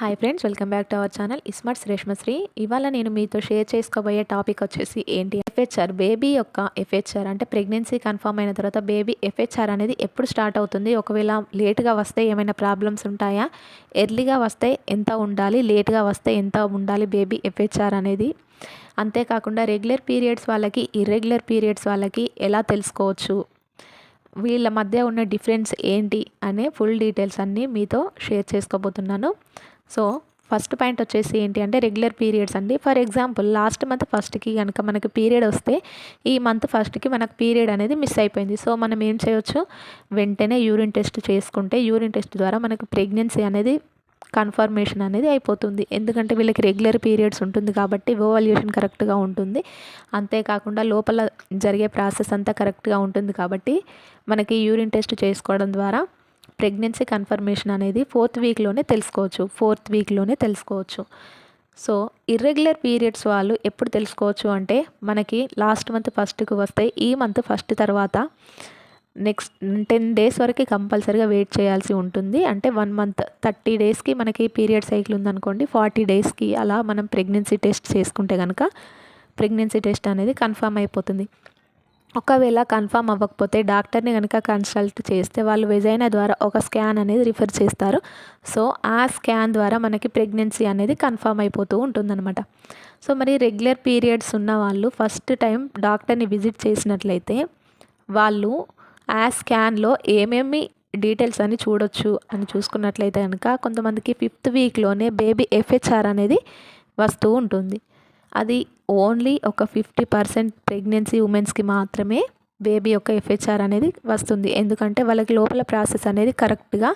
Hi friends welcome back to our channel ఇస్మార్ట్స్ Reshmasri ఇవాళ నేను మీతో షేర్ చేసుకోబోయే టాపిక్ వచ్చేసి ఏంటి? ఎఫ్హెచ్ఆర్ బేబీ యొక్క ఎఫ్హెచ్ఆర్ అంటే ప్రెగ్నెన్సీ కన్ఫర్మ్ అయిన తర్వాత బేబీ ఎఫ్హెచ్ఆర్ అనేది ఎప్పుడు స్టార్ట్ అవుతుంది? ఒకవేళ లేట్గా వస్తే ఏమైనా ప్రాబ్లమ్స్ ఉంటాయా? ఎర్లీగా వస్తే ఎంత ఉండాలి? లేట్గా వస్తే ఎంత ఉండాలి బేబీ ఎఫ్హెచ్ఆర్ అనేది? అంతేకాకుండా రెగ్యులర్ పీరియడ్స్ వాళ్ళకి ఇర్రెగ్యులర్ పీరియడ్స్ వాళ్ళకి ఎలా తెలుసుకోవచ్చు? వీళ్ళ మధ్య ఉన్న డిఫరెన్స్ ఏంటి? అనే ఫుల్ డీటెయిల్స్ అన్నీ మీతో షేర్ చేసుకోబోతున్నాను. సో ఫస్ట్ పాయింట్ వచ్చేసి ఏంటి అంటే రెగ్యులర్ పీరియడ్స్ అండి. ఫర్ ఎగ్జాంపుల్ లాస్ట్ మంత్ ఫస్ట్కి కనుక మనకి పీరియడ్ వస్తే ఈ మంత్ ఫస్ట్కి మనకు పీరియడ్ అనేది మిస్ అయిపోయింది. సో మనం ఏం చేయొచ్చు? వెంటనే యూరిన్ టెస్ట్ చేసుకుంటే యూరిన్ టెస్ట్ ద్వారా మనకు ప్రెగ్నెన్సీ అనేది కన్ఫర్మేషన్ అనేది అయిపోతుంది. ఎందుకంటే వీళ్ళకి రెగ్యులర్ పీరియడ్స్ ఉంటుంది కాబట్టి ఓవల్యూషన్ కరెక్ట్గా ఉంటుంది. అంతేకాకుండా లోపల జరిగే ప్రాసెస్ అంతా కరెక్ట్గా ఉంటుంది కాబట్టి మనకి యూరిన్ టెస్ట్ చేసుకోవడం ద్వారా ప్రెగ్నెన్సీ కన్ఫర్మేషన్ అనేది ఫోర్త్ వీక్లోనే తెలుసుకోవచ్చు. ఫోర్త్ వీక్లోనే తెలుసుకోవచ్చు. సో ఇర్రెగ్యులర్ పీరియడ్స్ వాళ్ళు ఎప్పుడు తెలుసుకోవచ్చు అంటే మనకి లాస్ట్ మంత్ ఫస్ట్కి వస్తే ఈ మంత్ ఫస్ట్ తర్వాత నెక్స్ట్ టెన్ డేస్ వరకు కంపల్సరీగా వెయిట్ చేయాల్సి ఉంటుంది. అంటే వన్ మంత్ థర్టీ డేస్కి మనకి పీరియడ్ సైకిల్ ఉందనుకోండి ఫార్టీ డేస్కి అలా మనం ప్రెగ్నెన్సీ టెస్ట్ చేసుకుంటే కనుక ప్రెగ్నెన్సీ టెస్ట్ అనేది కన్ఫర్మ్ అయిపోతుంది. ఒకవేళ కన్ఫామ్ అవ్వకపోతే డాక్టర్ని కనుక కన్సల్ట్ చేస్తే వాళ్ళు వెజైనా ద్వారా ఒక స్కాన్ అనేది రిఫర్ చేస్తారు. సో ఆ స్కాన్ ద్వారా మనకి ప్రెగ్నెన్సీ అనేది కన్ఫామ్ అయిపోతూ ఉంటుందన్నమాట. సో మరి రెగ్యులర్ పీరియడ్స్ ఉన్న వాళ్ళు ఫస్ట్ టైం డాక్టర్ని విజిట్ చేసినట్లయితే వాళ్ళు ఆ స్కాన్లో ఏమేమి డీటెయిల్స్ అని చూడొచ్చు అని చూసుకున్నట్లయితే కనుక కొంతమందికి ఫిఫ్త్ వీక్లోనే బేబీ ఎఫ్హెచ్ఆర్ అనేది వస్తూ ఉంటుంది. అది ఓన్లీ ఒక ఫిఫ్టీ పర్సెంట్ ప్రెగ్నెన్సీ ఉమెన్స్కి మాత్రమే బేబీ యొక్క ఎఫ్హెచ్ఆర్ అనేది వస్తుంది. ఎందుకంటే వాళ్ళకి లోపల ప్రాసెస్ అనేది కరెక్ట్గా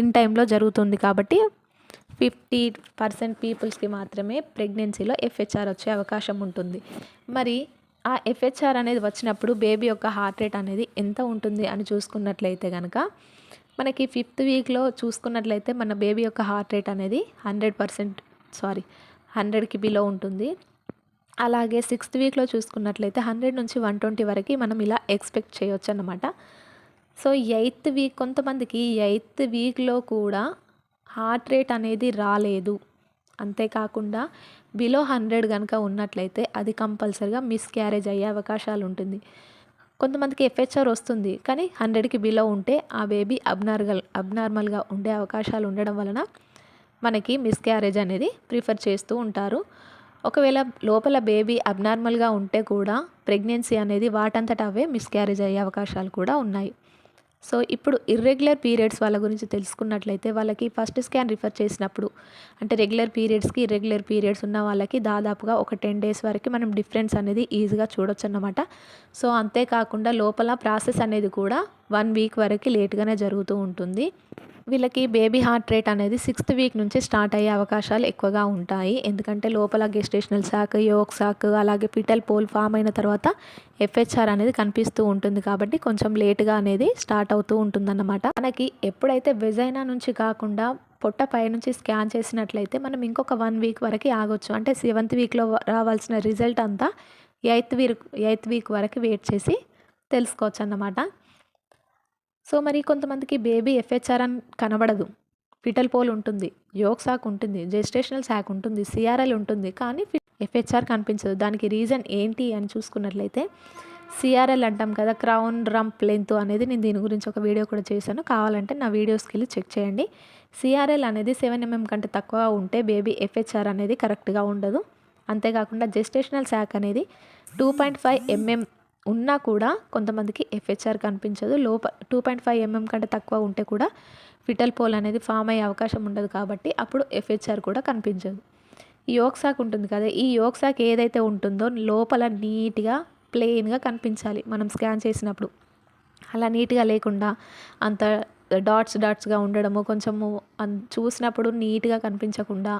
ఇన్ టైంలో జరుగుతుంది కాబట్టి ఫిఫ్టీ పర్సెంట్ పీపుల్స్కి మాత్రమే ప్రెగ్నెన్సీలో ఎఫ్హెచ్ఆర్ వచ్చే అవకాశం ఉంటుంది. మరి ఆ ఎఫ్హెచ్ఆర్ అనేది వచ్చినప్పుడు బేబీ యొక్క హార్ట్ రేట్ అనేది ఎంత ఉంటుంది అని చూసుకున్నట్లయితే కనుక మనకి ఫిఫ్త్ వీక్లో చూసుకున్నట్లయితే మన బేబీ యొక్క హార్ట్ రేట్ అనేది హండ్రెడ్ పర్సెంట్ సారీ హండ్రెడ్కి బిలో ఉంటుంది. అలాగే సిక్స్త్ వీక్లో చూసుకున్నట్లయితే హండ్రెడ్ నుంచి వన్ ట్వంటీ వరకు మనం ఇలా ఎక్స్పెక్ట్ చేయొచ్చు అన్నమాట. సో ఎయిత్ వీక్ కొంతమందికి ఎయిత్ వీక్లో కూడా హార్ట్ రేట్ అనేది రాలేదు. అంతేకాకుండా బిలో హండ్రెడ్ కనుక ఉన్నట్లయితే అది కంపల్సరిగా మిస్ క్యారేజ్ అయ్యే అవకాశాలు ఉంటుంది. కొంతమందికి ఎఫ్హెచ్ఆర్ వస్తుంది కానీ హండ్రెడ్కి బిలో ఉంటే ఆ బేబీ అబ్నార్గల్ అబ్నార్మల్గా ఉండే అవకాశాలు ఉండడం వలన మనకి మిస్ క్యారేజ్ అనేది ప్రిఫర్ చేస్తూ ఉంటారు. ఒకవేళ లోపల బేబీ అబ్నార్మల్గా ఉంటే కూడా ప్రెగ్నెన్సీ అనేది వాటంతట అవే మిస్క్యారేజ్ అయ్యే అవకాశాలు కూడా ఉన్నాయి. సో ఇప్పుడు ఇర్రెగ్యులర్ పీరియడ్స్ వాళ్ళ గురించి తెలుసుకున్నట్లయితే వాళ్ళకి ఫస్ట్ స్కాన్ రిఫర్ చేసినప్పుడు అంటే రెగ్యులర్ పీరియడ్స్కి ఇర్రెగ్యులర్ పీరియడ్స్ ఉన్న వాళ్ళకి దాదాపుగా ఒక టెన్ డేస్ వరకు మనం డిఫరెన్స్ అనేది ఈజీగా చూడొచ్చు అన్నమాట సో అంతేకాకుండా లోపల ప్రాసెస్ అనేది కూడా వన్ వీక్ వరకు లేట్గానే జరుగుతూ ఉంటుంది. వీళ్ళకి బేబీ హార్ట్ రేట్ అనేది సిక్స్త్ వీక్ నుంచి స్టార్ట్ అయ్యే అవకాశాలు ఎక్కువగా ఉంటాయి. ఎందుకంటే లోపల గెస్టేషనల్ సాక్ యోక్ సాక్ అలాగే పిటల్ పోల్ ఫామ్ అయిన తర్వాత ఎఫ్హెచ్ఆర్ అనేది కనిపిస్తూ ఉంటుంది కాబట్టి కొంచెం లేట్గా అనేది స్టార్ట్ అవుతూ ఉంటుందన్నమాట. మనకి ఎప్పుడైతే వెజైనా నుంచి కాకుండా పొట్ట పైనుంచి స్కాన్ చేసినట్లయితే మనం ఇంకొక వన్ వీక్ వరకు ఆగొచ్చు. అంటే సెవెంత్ వీక్లో రావాల్సిన రిజల్ట్ అంతా ఎయిత్ వీక్ ఎయిత్ వీక్ వరకు వెయిట్ చేసి తెలుసుకోవచ్చు అన్నమాట సో మరి కొంతమందికి బేబీ ఎఫ్హెచ్ఆర్ అని కనబడదు. ఫిటల్ పోల్ ఉంటుంది యోగ్ సాక్ ఉంటుంది జెస్టేషనల్ సాక్ ఉంటుంది సిఆర్ఎల్ ఉంటుంది. కానీ ఎఫ్హెచ్ఆర్ కనిపించదు. దానికి రీజన్ ఏంటి అని చూసుకున్నట్లయితే సిఆర్ఎల్ అంటాం కదా క్రౌన్ రంప్ లెంత్ అనేది నేను దీని గురించి ఒక వీడియో కూడా చేశాను. కావాలంటే నా వీడియోస్కి వెళ్ళి చెక్ చేయండి. సిఆర్ఎల్ అనేది సెవెన్ ఎంఎం కంటే తక్కువ ఉంటే బేబీ ఎఫ్హెచ్ఆర్ అనేది కరెక్ట్గా ఉండదు. అంతేకాకుండా జెస్టేషనల్ శాక్ అనేది టూ పాయింట్ ఫైవ్ ఎంఎం ఉన్నా కూడా కొంతమందికి ఎఫ్హెచ్ఆర్ కనిపించదు. లో టూ పాయింట్ ఫైవ్ ఎంఎం కంటే తక్కువ ఉంటే కూడా ఫిటల్ పోల్ అనేది ఫామ్ అయ్యే అవకాశం ఉండదు కాబట్టి అప్పుడు ఎఫ్హెచ్ఆర్ కూడా కనిపించదు. ఈ యోక్సాక్ ఉంటుంది కదా ఈ యోక్సాక్ ఏదైతే ఉంటుందో లోపల నీట్గా ప్లెయిన్గా కనిపించాలి మనం స్కాన్ చేసినప్పుడు. అలా నీట్గా లేకుండా అంత డాట్స్ డాట్స్గా ఉండడము కొంచెము చూసినప్పుడు నీట్గా కనిపించకుండా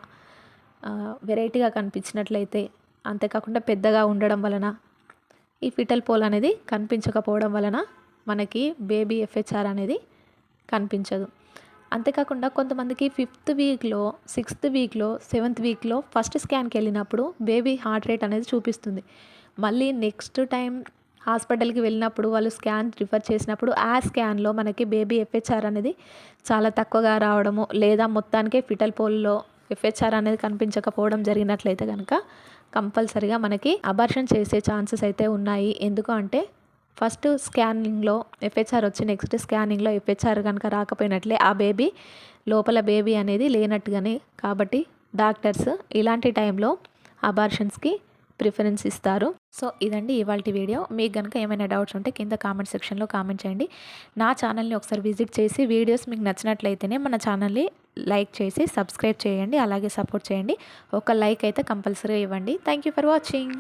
వెరైటీగా కనిపించినట్లయితే అంతేకాకుండా పెద్దగా ఉండడం వలన ఈ ఫిటల్ పోల్ అనేది కనిపించకపోవడం వలన మనకి బేబీ ఎఫ్హెచ్ఆర్ అనేది కనిపించదు. అంతేకాకుండా కొంతమందికి ఫిఫ్త్ వీక్లో సిక్స్త్ వీక్లో సెవెంత్ వీక్లో ఫస్ట్ స్కాన్కి వెళ్ళినప్పుడు బేబీ హార్ట్ రేట్ అనేది చూపిస్తుంది. మళ్ళీ నెక్స్ట్ టైం హాస్పిటల్కి వెళ్ళినప్పుడు వాళ్ళు స్కాన్ రిఫర్ చేసినప్పుడు ఆ స్కాన్లో మనకి బేబీ ఎఫ్హెచ్ఆర్ అనేది చాలా తక్కువగా రావడము లేదా మొత్తానికే ఫిటల్ పోల్లో ఎఫ్హెచ్ఆర్ అనేది కనిపించకపోవడం జరిగినట్లయితే కనుక కంపల్సరిగా మనకి అబార్షన్ చేసే ఛాన్సెస్ అయితే ఉన్నాయి. ఎందుకు అంటే ఫస్ట్ స్కానింగ్లో ఎఫ్హెచ్ఆర్ వచ్చి నెక్స్ట్ స్కానింగ్లో ఎఫ్హెచ్ఆర్ కనుక రాకపోయినట్లే ఆ బేబీ లోపల బేబీ అనేది లేనట్టుగానే కాబట్టి డాక్టర్స్ ఇలాంటి టైంలో అబార్షన్స్కి ప్రిఫరెన్స్ ఇస్తారు. సో ఇదండి ఇవాళ వీడియో. మీకు కనుక ఏమైనా డౌట్స్ ఉంటే కింద కామెంట్ సెక్షన్లో కామెంట్ చేయండి. నా ఛానల్ని ఒకసారి విజిట్ చేసి వీడియోస్ మీకు నచ్చినట్లయితేనే మన ఛానల్ని లైక్ చేసి సబ్స్క్రైబ్ చేయండి. అలాగే సపోర్ట్ చేయండి. ఒక లైక్ అయితే కంపల్సరీ ఇవ్వండి. Thank you for watching.